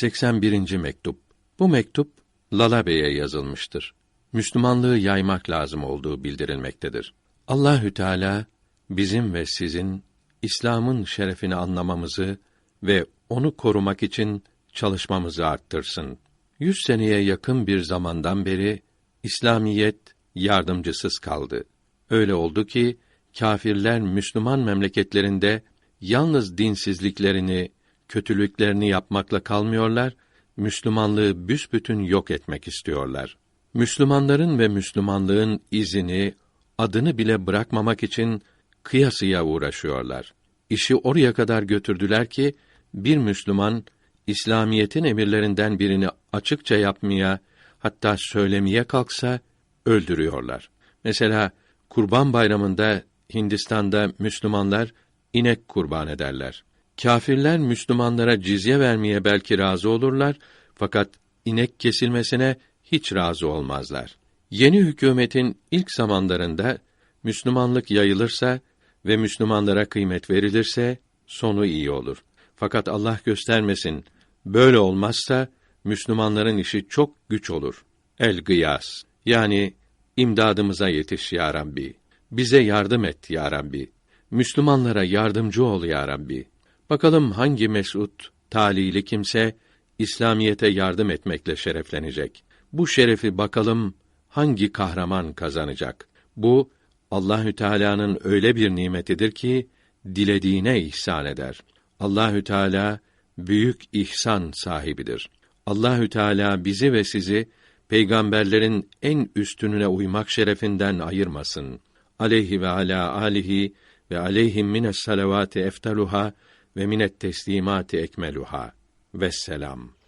81. mektup. Bu mektup Lala Bey'e yazılmıştır. Müslümanlığı yaymak lazım olduğu bildirilmektedir. Allahü Teala bizim ve sizin İslam'ın şerefini anlamamızı ve onu korumak için çalışmamızı arttırsın. Yüz seneye yakın bir zamandan beri İslamiyet yardımcısız kaldı. Öyle oldu ki kâfirler Müslüman memleketlerinde yalnız dinsizliklerini, kötülüklerini yapmakla kalmıyorlar, Müslümanlığı büsbütün yok etmek istiyorlar. Müslümanların ve Müslümanlığın izini, adını bile bırakmamak için kıyasıya uğraşıyorlar. İşi oraya kadar götürdüler ki bir Müslüman İslamiyetin emirlerinden birini açıkça yapmaya, hatta söylemeye kalksa öldürüyorlar. Mesela Kurban Bayramı'nda Hindistan'da Müslümanlar inek kurban ederler. Kâfirler Müslümanlara cizye vermeye belki razı olurlar fakat inek kesilmesine hiç razı olmazlar. Yeni hükümetin ilk zamanlarında Müslümanlık yayılırsa ve Müslümanlara kıymet verilirse sonu iyi olur. Fakat Allah göstermesin böyle olmazsa Müslümanların işi çok güç olur. El gıyas yani imdadımıza yetiş ya Rabbi. Bize yardım et ya Rabbi. Müslümanlara yardımcı ol ya Rabbi. Bakalım hangi mesut, talili kimse İslamiyete yardım etmekle şereflenecek. Bu şerefi bakalım hangi kahraman kazanacak. Bu Allahü Teala'nın öyle bir nimetidir ki dilediğine ihsan eder. Allahü Teala büyük ihsan sahibidir. Allahü Teala bizi ve sizi peygamberlerin en üstününe uymak şerefinden ayırmasın. Aleyhi ve ala alihi ve aleyhim mines salavati eftaluha ve minet teslimati ekmeluha. Vesselam.